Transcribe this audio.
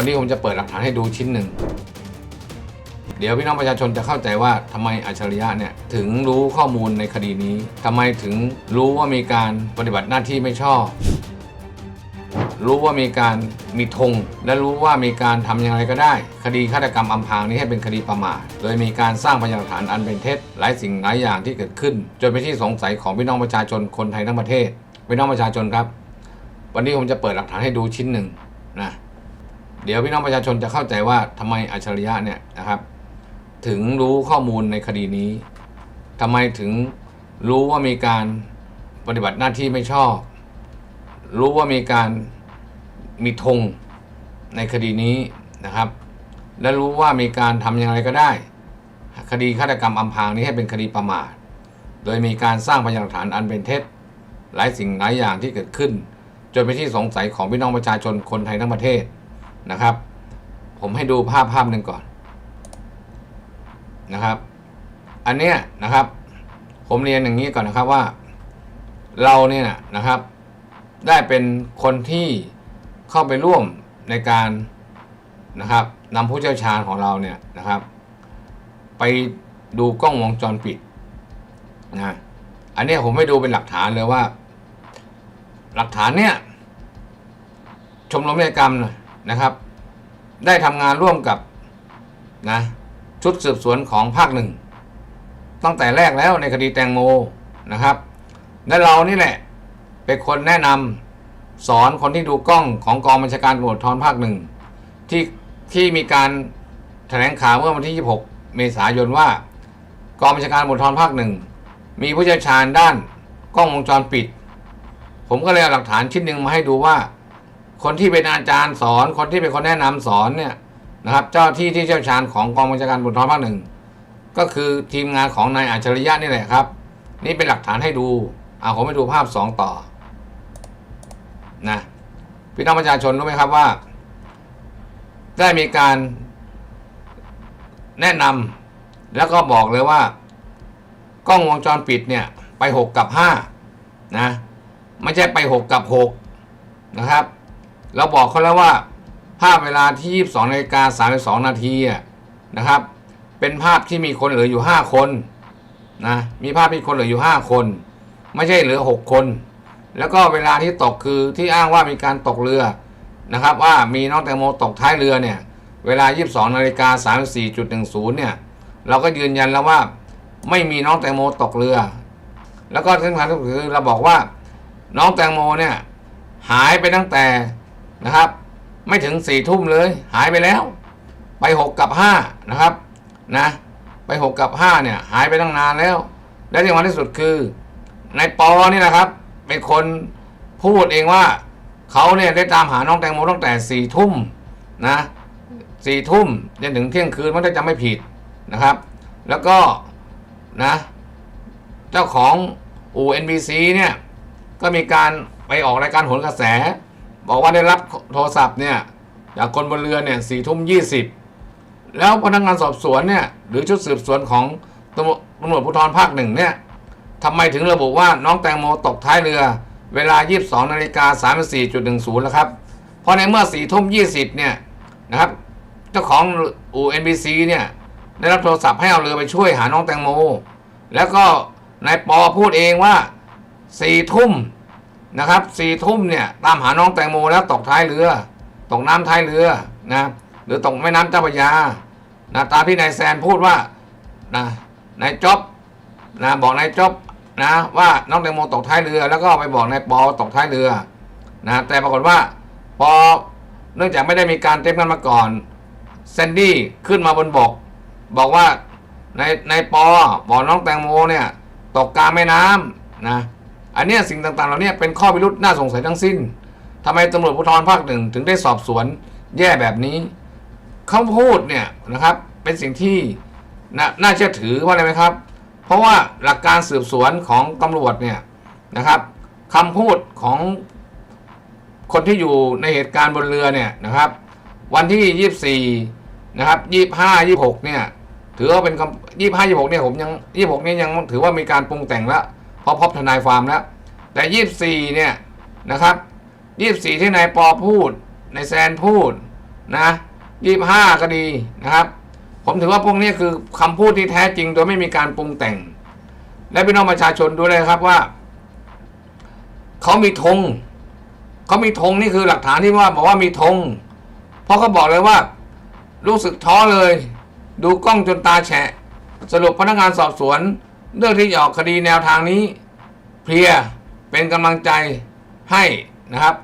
วันนี้ผมจะเปิดหลักฐานให้ดูชิ้นหนึ่ง เดี๋ยวพี่น้องประชาชนจะเข้าใจว่าทำไมอัจฉริยะเนี่ยถึงรู้ข้อมูลในคดีนี้ทำไมถึงรู้ว่ามีการปฏิบัติหน้าที่ไม่ชอบ รู้ว่ามีการมีธงและรู้ว่ามีการทำอย่างไรก็ได้ คดีฆาตกรรมอำพรางนี้ให้เป็นคดีประมาทโดยมีการสร้างพยานหลักฐานอันเป็นเท็จหลายสิ่งหลายอย่างที่เกิดขึ้น จนเป็นที่สงสัยของพี่น้องประชาชนคนไทยทั้งประเทศพี่น้องประชาชนครับ วันนี้ผมจะเปิดหลักฐานให้ดูชิ้นหนึ่งนะ เดี๋ยวพี่น้องประชาชนจะเข้าใจว่าทำไมอัจฉริยะเนี่ยนะครับ ถึงรู้ข้อมูลในคดีนี้ทำไมถึงรู้ว่ามีการปฏิบัติหน้าที่ไม่ชอบ รู้ว่ามีการมีธงในคดีนี้นะครับ และรู้ว่ามีการทำอย่างไรก็ได้ คดีฆาตกรรมอำพรางนี้ให้เป็นคดีประมาท โดยมีการสร้างพยานหลักฐานอันเป็นเท็จ หลายสิ่งหลายอย่างที่เกิดขึ้น จนเป็นที่สงสัยของพี่น้องประชาชนคนไทยทั้งประเทศ นะครับ ผมให้ดูภาพภาพหนึ่งก่อนนะครับ อันเนี้ยนะครับ ผมเรียนอย่างนี้ก่อนนะครับว่า เราเนี่ยนะครับ ได้เป็นคนที่เข้าไปร่วมในการนะครับนำผู้เชี่ยวชาญของเราเนี่ยนะครับ ไปดูกล้องวงจรปิดนะอันเนี้ยผมไม่ดูเป็นหลักฐานเลยว่า หลักฐานเนี่ยชมรมนิติกรรมนะ นะครับ ได้ทำงานร่วมกับนะชุดสืบสวนของภาคหนึ่งตั้งแต่แรกแล้วในคดีแตงโมนะครับ และเรานี่แหละเป็นคนแนะนำสอนคนที่ดูกล้องของกองบัญชาการตำรวจทรภาคหนึ่งที่ที่มีการแถลงข่าวเมื่อวันที่ 26 เมษายนว่า กองบัญชาการตำรวจทรภาคหนึ่งมีผู้เชี่ยวชาญด้านกล้องวงจรปิด ผมก็เลยเอาหลักฐานชิ้นหนึ่งมาให้ดูว่า คนที่เป็นอาจารย์สอน คนที่เป็นคนแนะนำสอนเนี่ยนะครับ เจ้าที่ที่เชี่ยวชาญของกองบัญชาการตำรวจทรภาคหนึ่งก็คือทีมงานของนายอัจฉริยะนี่แหละครับ นี่เป็นหลักฐานให้ดูเอาผมไปดูภาพสองต่อนะพี่น้องประชาชนรู้ไหมครับว่า ได้มีการแนะนำแล้วก็บอกเลยว่ากล้องวงจรปิดเนี่ยไปหกกับห้านะไม่ใช่ไปหกกับหกนะครับ เราบอกเขาแล้วว่า ภาพเวลาที่ 22นาฬิกา32 นาทีอะนะครับ เป็นภาพที่มีคนเหลืออยู่ 5 คนนะมีภาพมีคนเหลืออยู่ 5 คน ไม่ใช่เหลือ 6 คน แล้วก็เวลาที่ตกคือที่อ้างว่ามีการตกเรือนะครับ ว่ามีน้องแตงโมตกท้ายเรือเนี่ยเวลา 22นาฬิกา34.10เนี่ยเราก็ยืนยันแล้วว่าไม่มีน้องแตงโมตกเรือ แล้วก็ที่สำคัญก็คือเราบอกว่าน้องแตงโมเนี่ยหายไปตั้งแต่ นะครับ ไม่ถึงสี่ทุ่มเลย หายไปแล้ว ไปหกกับห้านะครับนะไปหกกับห้าเนี่ยหายไปตั้งนานแล้ว และที่สำคัญที่สุดคือนายปอนี่นะครับ เป็นคนพูดเองว่าเขาเนี่ยได้ตามหาน้องแตงโมตั้งแต่สี่ทุ่มนะสี่ทุ่มจนถึงเที่ยงคืนมันได้จำไม่ผิดนะครับ แล้วก็นะเจ้าของอู NBC เนี่ยก็มีการไปออกรายการโหนกระแส บอกว่าได้รับโทรศัพท์เนี่ยจากคนบนเรือเนี่ยสี่ทุ่มยี่สิบแล้วพนักงานสอบสวนเนี่ยหรือชุดสืบสวนของตำรวจภูธรภาคหนึ่งเนี่ยทำไมถึงระบุว่าน้องแตงโมตกท้ายเรือ เวลา 22นาฬิกา34.10แล้วครับเพราะในเมื่อ4ทุ่ม20เนี่ยนะครับเจ้าของอู่ NBC เนี่ยได้รับโทรศัพท์ให้เอาเรือไปช่วยหาน้องแตงโม แล้วก็นายปอพูดเองว่าสี่ทุ่ม นะครับสี่ทุ่มเนี่ยตามหาน้องแตงโมแล้วตกท้ายเรือ ตกน้ำท้ายเรือนะหรือตกแม่น้ำเจ้าพระยานะตามที่นายแซนพูดว่านะนายจ๊อบนะบอกนายจ๊อบนะว่าน้องแตงโมตกท้ายเรือ แล้วก็ไปบอกนายปอตกท้ายเรือนะแต่ปรากฏว่าพอเนื่องจากไม่ได้มีการเตรียมกันมาก่อนแซนดี้ขึ้นมาบนบก บอกว่าในในปอบอกน้องแตงโมเนี่ยตกกลางแม่น้ำนะ อันเนี้ยสิ่งต่างๆ เหล่านี้เป็นข้อพิรุษน่าสงสัยทั้งสิ้นทำไมตำรวจภูธรภาคหนึ่งถึงได้สอบสวนแย่แบบนี้เขาพูดเนี่ยนะครับเป็นสิ่งที่นน่าเชื่อถือว่าอะไรไหมครับ เพราะว่าหลักการสืบสวนของตำรวจเนี่ยนะครับคำพูดของคนที่อยู่ในเหตุการณ์บนเรือเนี่ยนะครับ วันที่ 24นะครับ25 26เนี่ยถือว่าเป็นคำยี่ห้ายี่หกเนี่ยผมยังยี่หกนี่ยังถือว่ามีการปรุงแต่งแล้ว เพราะพบทนายความแล้ว แต่ยี่สี่เนี่ยนะครับยี่สี่ที่นายปอพูดนายแซนพูดนะยี่ห้าก็ดีนะครับ ผมถือว่าพวกนี้คือคำพูดที่แท้จริงโดยไม่มีการปรุงแต่ง และพี่น้องประชาชนดูเลยครับว่าเขามีธงเขามีธงนี่คือหลักฐานที่ว่าบอกว่ามีธงเพราะเขาบอกเลยว่า รู้สึกท้อเลย ดูกล้องจนตาแฉะ สรุปพนักงานสอบสวน เรื่องที่จะออกคดีแนวทางนี้ เพลียเป็นกำลังใจให้นะครับ